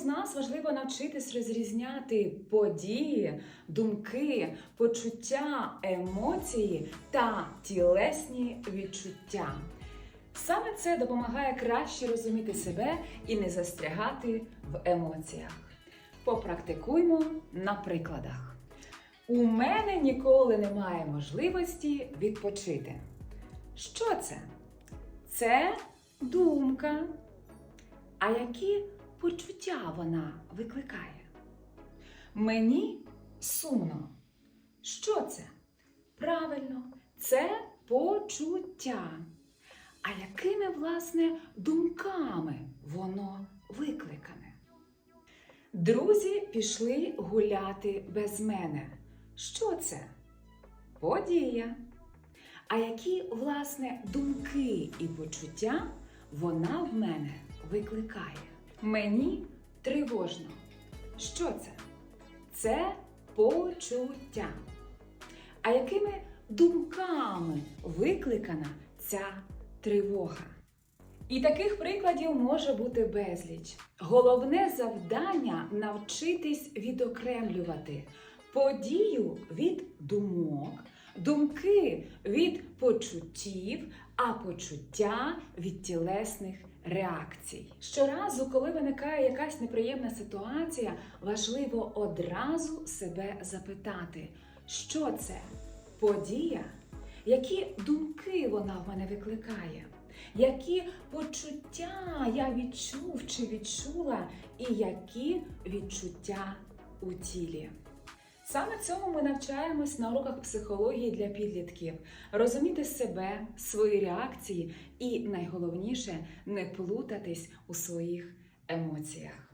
з нас важливо навчитись розрізняти події, думки, почуття, емоції та тілесні відчуття. Саме це допомагає краще розуміти себе і не застрягати в емоціях. Попрактикуймо на прикладах. У мене ніколи немає можливості відпочити. Що це? Це думка. А які почуття вона викликає? Мені сумно. Що це? Правильно, це почуття. А якими, власне, думками воно викликане? Друзі пішли гуляти без мене. Що це? Подія. А які, власне, думки і почуття вона в мене викликає? Мені тривожно. Що це? Це почуття. А якими думками викликана ця тривога? І таких прикладів може бути безліч. Головне завдання навчитись відокремлювати подію від думок, думки від почуттів, а почуття від тілесних реакцій. Щоразу, коли виникає якась неприємна ситуація, важливо одразу себе запитати, що це подія, які думки вона в мене викликає. Які почуття я відчув чи відчула, і які відчуття у тілі? Саме цьому ми навчаємось на уроках психології для підлітків розуміти себе, свої реакції і найголовніше не плутатись у своїх емоціях.